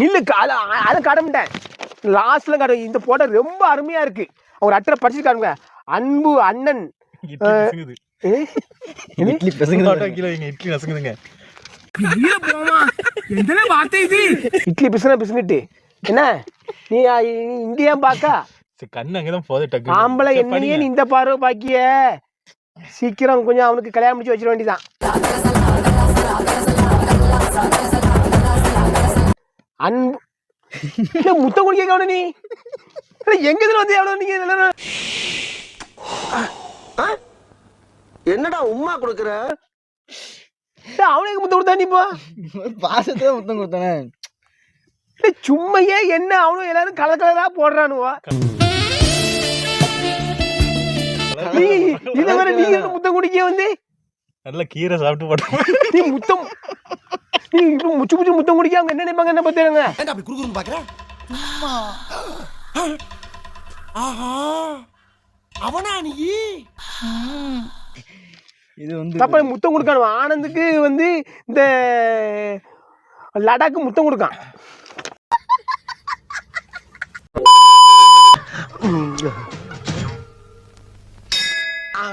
இல்ல அதை அதை காட்ட மாட்டேன். லாஸ்ட்ல காட்ட இந்த போட்டோ ரொம்ப அருமையா இருக்கு. அவர் அட்டரை படிச்சிருக்காருங்க அன்பு அண்ணன் இட்லி பசங்க இட்லி பிசுனா பிசுங்கிட்டு. என்ன? நீ அ, இங்க ஏன் பாக்கா? கண்ணு அங்கதான் போதே டக்கு ஆம்பளை என்னையே நீ இந்த பார்வை பாக்கிய? சீக்கிரம் கொஞ்சம் அவனுக்கு கல்யாணம் முடிச்சு வச்சிட வேண்டியதான் அன்பு முத்தம் குடிக்க கவனம் நீ? எங்க இதுல வந்து எவ்வளவு நீங்க என்னடா உம்மா கொடுக்குற? அவனுக்கு முத்தம் கொடுத்தா நீ இப்போ? பாசத்தை முத்தம் கொடுத்தானே சும்மையே என்ன அவனும் எல்லாரும் கலர் கலரா போடுறானுவா? இதை வேற நீ எதுக்கு முத்தம் குடிக்க வந்து? நல்ல கீரை சாப்பிட்டு போட்டோம். நீ முத்தம் இப்போ முச்சு முச்சு முத்தம் குடிக்க அவங்க என்ன நினைப்பாங்க? என்ன பார்த்துருங்க அப்படி குறுகுறுன்னு பார்க்குறேன் ஆஹா. அவனா நீ? இது வந்து தப்பா முத்தம் கொடுக்கானு ஆனந்துக்கு வந்து இந்த லடாக்கு முத்தம் கொடுக்கான். ஆ